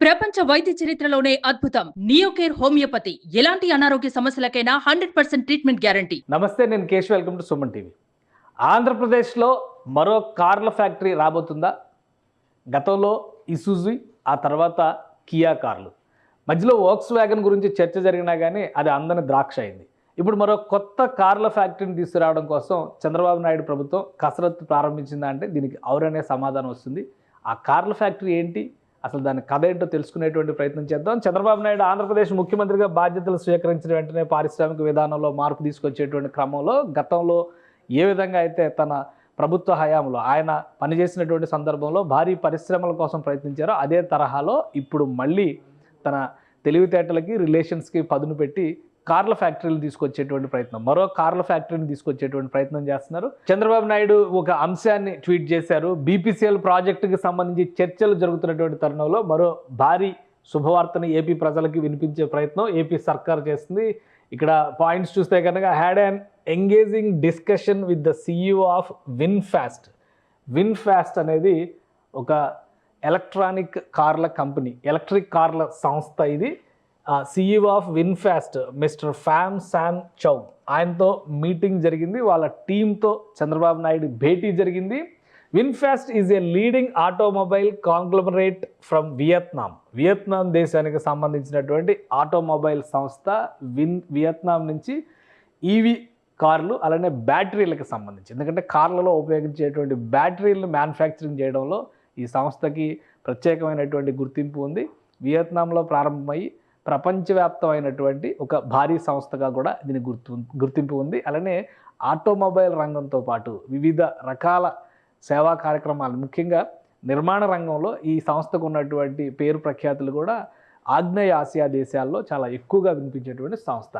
ప్రపంచ వైద్య చరిత్రలోనే అద్భుతం. Neocare homeopathy. ఎలాంటి అనారోగ్య సమస్యలకైనా హండ్రెడ్ పర్సెంట్ ట్రీట్మెంట్ గ్యారంటీ. నమస్తే నేను Kesh welcome to Suman TV. ఆంధ్రప్రదేశ్లో మరో కార్ల ఫ్యాక్టరీ రాబోతుందా? గతంలో ఇసుజు ఆ తర్వాత కియా కార్లు. మధ్యలో వోక్స్ వ్యాగన్ గురించి చర్చ జరిగినా కానీ అది అందని ద్రాక్ష అయింది. ఇప్పుడు మరో కొత్త కార్ల ఫ్యాక్టరీని తీసుకురావడం కోసం చంద్రబాబు నాయుడు ప్రభుత్వం కసరత్తు ప్రారంభించిందా అంటే దీనికి అవురనే సమాధానం వస్తుంది. ఆ కార్ల ఫ్యాక్టరీ ఏంటి? అసలు దాని కథ ఏంటో తెలుసుకునేటువంటి ప్రయత్నం చేద్దాం. చంద్రబాబు నాయుడు ఆంధ్రప్రదేశ్ ముఖ్యమంత్రిగా బాధ్యతలు స్వీకరించిన వెంటనే పారిశ్రామిక విధానంలో మార్పు తీసుకొచ్చేటువంటి క్రమంలో గతంలో ఏ విధంగా అయితే తన ప్రభుత్వ హయాంలో ఆయన పనిచేసినటువంటి సందర్భంలో భారీ పరిశ్రమల కోసం ప్రయత్నించారో అదే తరహాలో ఇప్పుడు మళ్ళీ తన తెలివితేటలకి రిలేషన్స్కి పదును పెట్టి కార్ల ఫ్యాక్టరీలు తీసుకొచ్చేటువంటి ప్రయత్నం. మరో కార్ల ఫ్యాక్టరీని తీసుకొచ్చేటువంటి ప్రయత్నం చేస్తున్నారు. చంద్రబాబు నాయుడు ఒక అంశాన్ని ట్వీట్ చేశారు. బీపీసీఎల్ ప్రాజెక్టుకి సంబంధించి చర్చలు జరుగుతున్నటువంటి తరుణంలో మరో భారీ శుభవార్తని ఏపీ ప్రజలకి వినిపించే ప్రయత్నం ఏపీ సర్కార్ చేస్తుంది. ఇక్కడ పాయింట్స్ చూస్తే కనుక had and engaging discussion with the CEO of VinFast VinFast అనేది ఒక ఎలక్ట్రానిక్ కార్ల కంపెనీ ఎలక్ట్రిక్ కార్ల సంస్థ ఇది. CEO of VinFast mister Pham Sanh Chau ఆయనతో మీటింగ్ జరిగింది. వాళ్ళ టీంతో చంద్రబాబు నాయుడు భేటీ జరిగింది. VinFast is a leading automobile conglomerate from Vietnam Vietnam దేశానికి సంబంధించినటువంటి ఆటోమొబైల్ సంస్థ విన్ వియత్నాం నుంచి ఈవీ కార్లు అలానే బ్యాటరీలకు సంబంధించి ఎందుకంటే కార్లలో ఉపయోగించేటువంటి బ్యాటరీలను మ్యానుఫ్యాక్చరింగ్ చేయడంలో ఈ సంస్థకి ప్రత్యేకమైనటువంటి గుర్తింపు ఉంది. వియత్నాంలో ప్రారంభమయ్యి ప్రపంచవ్యాప్తమైనటువంటి ఒక భారీ సంస్థగా కూడా దీని గుర్తు గుర్తింపు ఉంది. అలానే ఆటోమొబైల్ రంగంతో పాటు వివిధ రకాల సేవా కార్యక్రమాలు ముఖ్యంగా నిర్మాణ రంగంలో ఈ సంస్థకు ఉన్నటువంటి పేరు ప్రఖ్యాతులు కూడా ఆగ్నేయ ఆసియా దేశాల్లో చాలా ఎక్కువగా వినిపించేటువంటి సంస్థ.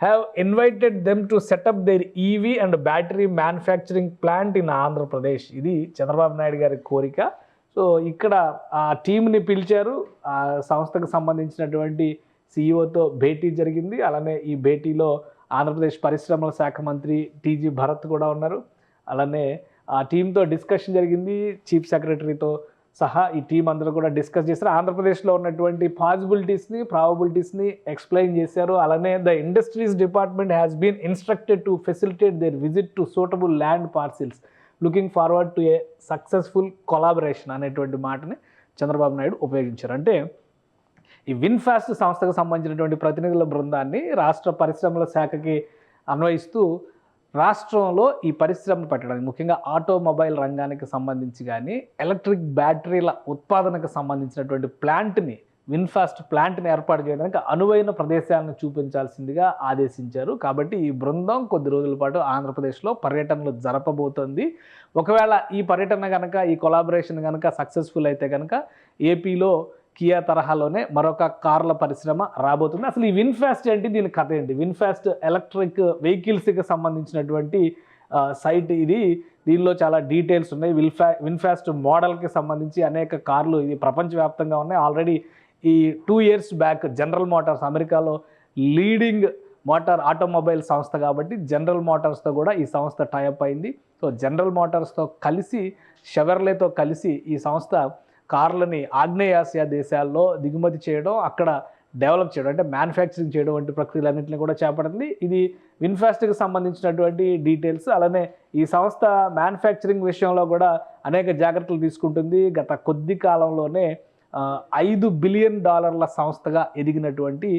Have invited them to set up their EV and battery manufacturing plant in Andhra Pradesh ఇది చంద్రబాబు నాయుడు గారి కోరిక. సో ఇక్కడ ఆ టీంని పిలిచారు. ఆ సంస్థకు సంబంధించినటువంటి సీఈఓతో భేటీ జరిగింది. అలానే ఈ భేటీలో ఆంధ్రప్రదేశ్ పరిశ్రమల శాఖ మంత్రి టీజీ భరత్ కూడా ఉన్నారు. అలానే ఆ టీంతో డిస్కషన్ జరిగింది. చీఫ్ సెక్రటరీతో సహా ఈ టీం అందరూ కూడా డిస్కస్ చేశారు. ఆంధ్రప్రదేశ్లో ఉన్నటువంటి పాసిబిలిటీస్ని ప్రాబిలిటీస్ని ఎక్స్ప్లెయిన్ చేశారు. అలానే the industries department has been instructed to facilitate their visit to suitable land parcels looking forward to a successful collaboration అనేటువంటి మాటని చంద్రబాబు నాయుడు ఉపయోగించారు. అంటే ఈ విన్ఫాస్ట్ సంస్థకు సంబంధించినటువంటి ప్రతినిధుల బృందాన్ని రాష్ట్ర పరిశ్రమల శాఖకి అన్వయిస్తూ రాష్ట్రంలో ఈ పరిశ్రమ పెట్టడానికి ముఖ్యంగా ఆటోమొబైల్ రంగానికి సంబంధించి కానీ ఎలక్ట్రిక్ బ్యాటరీల ఉత్పాదనకు సంబంధించినటువంటి ప్లాంట్ని విన్ఫాస్ట్ ప్లాంట్ని ఏర్పాటు చేయడానికి అనువైన ప్రదేశాలను చూపించాల్సిందిగా ఆదేశించారు. కాబట్టి ఈ బృందం కొద్ది రోజుల పాటు ఆంధ్రప్రదేశ్లో పర్యటనలు జరపబోతోంది. ఒకవేళ ఈ పర్యటన కనుక ఈ కొలాబరేషన్ కనుక సక్సెస్ఫుల్ అయితే కనుక ఏపీలో కియా తరహాలోనే మరొక కార్ల పరిశ్రమ రాబోతుంది. అసలు ఈ విన్ఫాస్ట్ ఏంటి? దీని కథ ఏంటి? విన్ఫాస్ట్ ఎలక్ట్రిక్ వెహికల్స్కి సంబంధించినటువంటి సైట్ ఇది. దీనిలో చాలా డీటెయిల్స్ ఉన్నాయి. విల్ఫా విన్ఫాస్ట్ మోడల్కి సంబంధించి అనేక కార్లు ఇది ప్రపంచవ్యాప్తంగా ఉన్నాయి. ఆల్రెడీ ఈ two years back General Motors అమెరికాలో లీడింగ్ మోటార్ ఆటోమొబైల్ సంస్థ కాబట్టి జనరల్ మోటార్స్తో కూడా ఈ సంస్థ టైఅప్ అయింది. సో జనరల్ మోటార్స్తో కలిసి షెవర్లేతో కలిసి ఈ సంస్థ కార్లని ఆగ్నేయాసియా దేశాల్లో దిగుమతి చేయడం అక్కడ డెవలప్ చేయడం అంటే మ్యానుఫ్యాక్చరింగ్ చేయడం వంటి ప్రక్రియలన్నింటినీ కూడా చేపడుతుంది ఇది విన్ఫాస్ట్కి సంబంధించినటువంటి డీటెయిల్స్ అలానే ఈ సంస్థ మ్యానుఫ్యాక్చరింగ్ విషయంలో కూడా అనేక జాగ్రత్తలు తీసుకుంటుంది. గత కొద్ది కాలంలోనే ఐదు బిలియన్ డాలర్ల సంస్థగా ఎదిగినటువంటి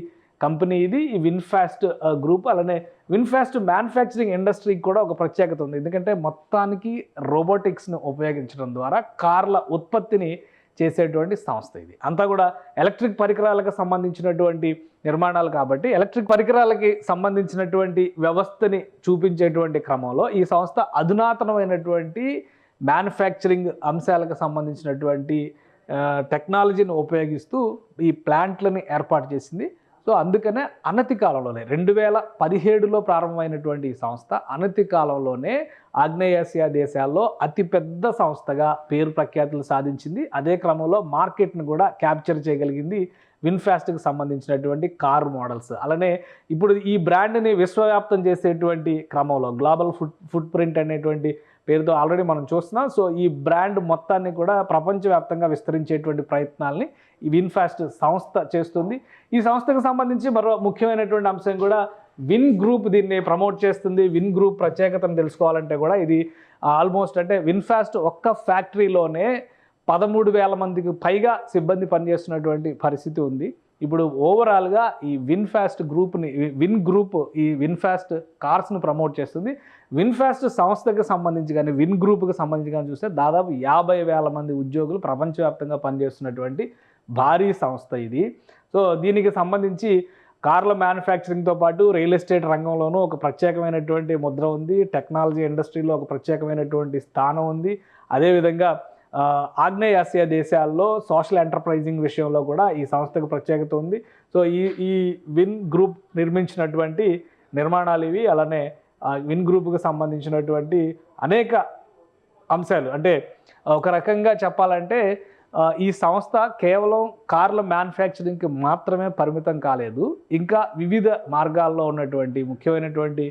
కంపెనీ ఇది ఈ విన్ఫాస్ట్ గ్రూప్ అలానే విన్ఫాస్ట్ మ్యానుఫ్యాక్చరింగ్ ఇండస్ట్రీకి కూడా ఒక ప్రత్యేకత ఉంది. ఎందుకంటే మొత్తానికి రోబోటిక్స్ను ఉపయోగించడం ద్వారా కార్ల ఉత్పత్తిని చేసేటువంటి సంస్థ ఇది. అంతా కూడా ఎలక్ట్రిక్ పరికరాలకు సంబంధించినటువంటి నిర్మాణాలు కాబట్టి ఎలక్ట్రిక్ పరికరాలకి సంబంధించినటువంటి వ్యవస్థని చూపించేటువంటి క్రమంలో ఈ సంస్థ అధునాతనమైనటువంటి మ్యానుఫ్యాక్చరింగ్ అంశాలకు సంబంధించినటువంటి టెక్నాలజీని ఉపయోగిస్తూ ఈ ప్లాంట్లని ఏర్పాటు చేసింది. సో అందుకనే అనతి కాలంలోనే రెండు వేల పదిహేడులో ప్రారంభమైనటువంటి ఈ సంస్థ అనతి కాలంలోనే ఆగ్నేయాసియా దేశాల్లో అతిపెద్ద సంస్థగా పేరు ప్రఖ్యాతులు సాధించింది. అదే క్రమంలో మార్కెట్ను కూడా క్యాప్చర్ చేయగలిగింది విన్ఫాస్ట్కి సంబంధించినటువంటి కార్ మోడల్స్. అలానే ఇప్పుడు ఈ బ్రాండ్ని విశ్వవ్యాప్తం చేసేటువంటి క్రమంలో గ్లోబల్ ఫుట్ ఫుట్ ప్రింట్ అనేటువంటి పేరుతో ఆల్రెడీ మనం చూస్తున్నాం. సో ఈ బ్రాండ్ మొత్తాన్ని కూడా ప్రపంచవ్యాప్తంగా విస్తరించేటువంటి ప్రయత్నాల్ని ఈ విన్ఫాస్ట్ సంస్థ చేస్తుంది. ఈ సంస్థకు సంబంధించి మరో ముఖ్యమైనటువంటి అంశం కూడా విన్ గ్రూప్ దీన్ని ప్రమోట్ చేస్తుంది. విన్ గ్రూప్ ప్రత్యేకతను తెలుసుకోవాలంటే కూడా ఇది ఆల్మోస్ట్ అంటే విన్ఫాస్ట్ ఒక్క ఫ్యాక్టరీలోనే పదమూడు వేల మందికి పైగా సిబ్బంది పనిచేస్తున్నటువంటి పరిస్థితి ఉంది. ఇప్పుడు ఓవరాల్గా ఈ విన్ఫాస్ట్ గ్రూప్ని విన్ గ్రూప్ ఈ విన్ఫాస్ట్ కార్స్ను ప్రమోట్ చేస్తుంది. విన్ఫాస్ట్ సంస్థకి సంబంధించి కానీ విన్ గ్రూప్కి సంబంధించి కానీ చూస్తే దాదాపు యాభై వేల మంది ఉద్యోగులు ప్రపంచవ్యాప్తంగా పనిచేస్తున్నటువంటి భారీ సంస్థ ఇది. సో దీనికి సంబంధించి కార్ల మ్యానుఫ్యాక్చరింగ్తో పాటు రియల్ ఎస్టేట్ రంగంలోనూ ఒక ప్రత్యేకమైనటువంటి ముద్ర ఉంది. టెక్నాలజీ ఇండస్ట్రీలో ఒక ప్రత్యేకమైనటువంటి స్థానం ఉంది. అదేవిధంగా ఆగ్నేయాసియా దేశాల్లో సోషల్ ఎంటర్ప్రైజింగ్ విషయంలో కూడా ఈ సంస్థకు ప్రత్యేకత ఉంది. సో ఈ ఈ విన్ గ్రూప్ నిర్మించినటువంటి నిర్మాణాలు ఇవి. అలానే విన్ గ్రూప్కి సంబంధించినటువంటి అనేక అంశాలు. అంటే ఒక రకంగా చెప్పాలంటే ఈ సంస్థ కేవలం కార్ల మ్యానుఫ్యాక్చరింగ్కి మాత్రమే పరిమితం కాలేదు. ఇంకా వివిధ మార్గాల్లో ఉన్నటువంటి ముఖ్యమైనటువంటి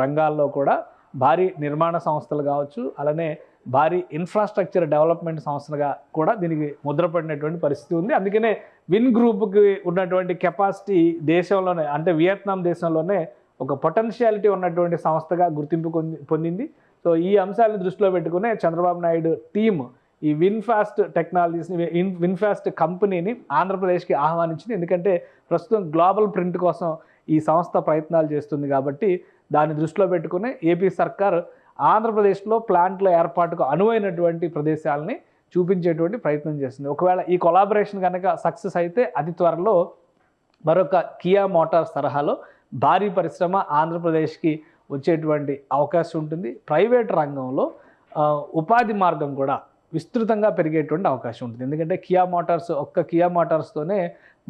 రంగాల్లో కూడా భారీ నిర్మాణ సంస్థలు కావచ్చు. అలానే భారీ ఇన్ఫ్రాస్ట్రక్చర్ డెవలప్మెంట్ సంస్థలుగా కూడా దీనికి ముద్రపడినటువంటి పరిస్థితి ఉంది. అందుకనే విన్ గ్రూప్కి ఉన్నటువంటి కెపాసిటీ దేశంలోనే అంటే వియత్నాం దేశంలోనే ఒక పొటెన్షియాలిటీ ఉన్నటువంటి సంస్థగా గుర్తింపు పొందింది. సో ఈ అంశాలను దృష్టిలో పెట్టుకునే చంద్రబాబు నాయుడు టీమ్ ఈ విన్ఫాస్ట్ టెక్నాలజీస్ని విన్ విన్ఫాస్ట్ కంపెనీని ఆంధ్రప్రదేశ్కి ఆహ్వానించింది. ఎందుకంటే ప్రస్తుతం గ్లోబల్ ప్రింట్ కోసం ఈ సంస్థ ప్రయత్నాలు చేస్తుంది కాబట్టి దాన్ని దృష్టిలో పెట్టుకుని ఏపీ సర్కార్ ఆంధ్రప్రదేశ్లో ప్లాంట్ల ఏర్పాటుకు అనువైనటువంటి ప్రదేశాలని చూపించేటువంటి ప్రయత్నం చేస్తుంది. ఒకవేళ ఈ కొలాబరేషన్ కనుక సక్సెస్ అయితే అతి త్వరలో మరొక కియా మోటార్స్ తరహాలో భారీ పరిశ్రమ ఆంధ్రప్రదేశ్కి వచ్చేటువంటి అవకాశం ఉంటుంది. ప్రైవేట్ రంగంలో ఉపాధి మార్గం కూడా విస్తృతంగా పెరిగేటువంటి అవకాశం ఉంటుంది. ఎందుకంటే కియా మోటార్స్ ఒక్క కియా మోటార్స్తోనే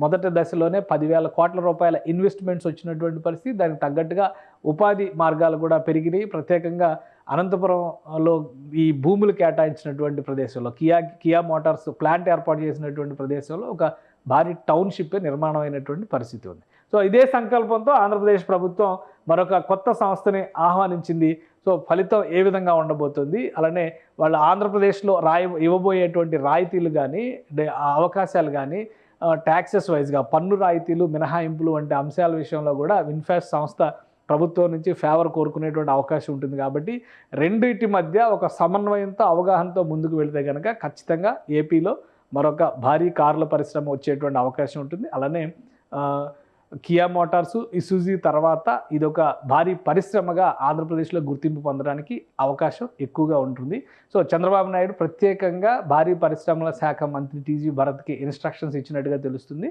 మొదటి దశలోనే పదివేల కోట్ల రూపాయల ఇన్వెస్ట్మెంట్స్ వచ్చినటువంటి పరిస్థితి. దానికి తగ్గట్టుగా ఉపాధి మార్గాలు కూడా పెరిగినాయి. ప్రత్యేకంగా అనంతపురంలో ఈ భూములు కేటాయించినటువంటి ప్రదేశంలో కియా కియా మోటార్స్ ప్లాంట్ ఏర్పాటు చేసినటువంటి ప్రదేశంలో ఒక భారీ టౌన్షిప్ నిర్మాణం అయినటువంటి పరిస్థితి ఉంది. సో ఇదే సంకల్పంతో ఆంధ్రప్రదేశ్ ప్రభుత్వం మరొక కొత్త సంస్థని ఆహ్వానించింది. సో ఫలితం ఏ విధంగా ఉండబోతుంది? అలానే వాళ్ళు ఆంధ్రప్రదేశ్లో రాయి ఇవ్వబోయేటువంటి రాయితీలు కానీ అవకాశాలు కానీ ట్యాక్సెస్ వైజ్గా పన్ను రాయితీలు మినహాయింపులు వంటి అంశాల విషయంలో కూడా విన్ఫాస్ట్ సంస్థ ప్రభుత్వం నుంచి ఫేవర్ కోరుకునేటువంటి అవకాశం ఉంటుంది కాబట్టి రెండింటి మధ్య ఒక సమన్వయంతో అవగాహనతో ముందుకు వెళితే కనుక ఖచ్చితంగా ఏపీలో మరొక భారీ కార్ల పరిశ్రమ వచ్చేటువంటి అవకాశం ఉంటుంది. అలానే కియా మోటార్స్ ఇసుజీ తర్వాత ఇదొక భారీ పరిశ్రమగా ఆంధ్రప్రదేశ్లో గుర్తింపు పొందడానికి అవకాశం ఎక్కువగా ఉంటుంది. సో చంద్రబాబు నాయుడు ప్రత్యేకంగా భారీ పరిశ్రమల శాఖ మంత్రి టీజీ భరత్కి ఇన్స్ట్రక్షన్స్ ఇచ్చినట్టుగా తెలుస్తుంది.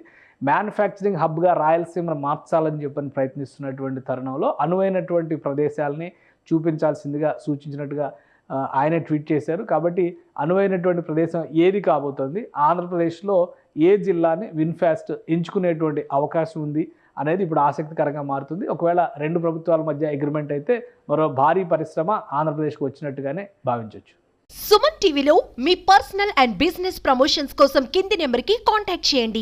మ్యానుఫ్యాక్చరింగ్ హబ్గా రాయలసీమను మార్చాలని చెప్పని ప్రయత్నిస్తున్నటువంటి తరుణంలో అనువైనటువంటి ప్రదేశాలని చూపించాల్సిందిగా సూచించినట్టుగా ఆయన ట్వీట్ చేశారు. కాబట్టి అనువైనటువంటి ప్రదేశం ఏది కాబోతోంది? ఆంధ్రప్రదేశ్లో ఏ జిల్లాని విన్ఫాస్ట్ ఎంచుకునేటువంటి అవకాశం ఉంది అనేది ఇప్పుడు ఆసక్తికరంగా మారుతుంది. ఒకవేళ రెండు ప్రభుత్వాల మధ్య అగ్రిమెంట్ అయితే మరో భారీ పరిశ్రమ ఆంధ్రప్రదేశ్కు వచ్చినట్టుగానే భావించవచ్చు సుమన్ టీవీలో మీ పర్సనల్ అండ్ బిజినెస్ ప్రమోషన్స్ కోసం కింది నెంబర్కి కాంటాక్ట్ చేయండి.